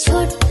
এই ছোট্ট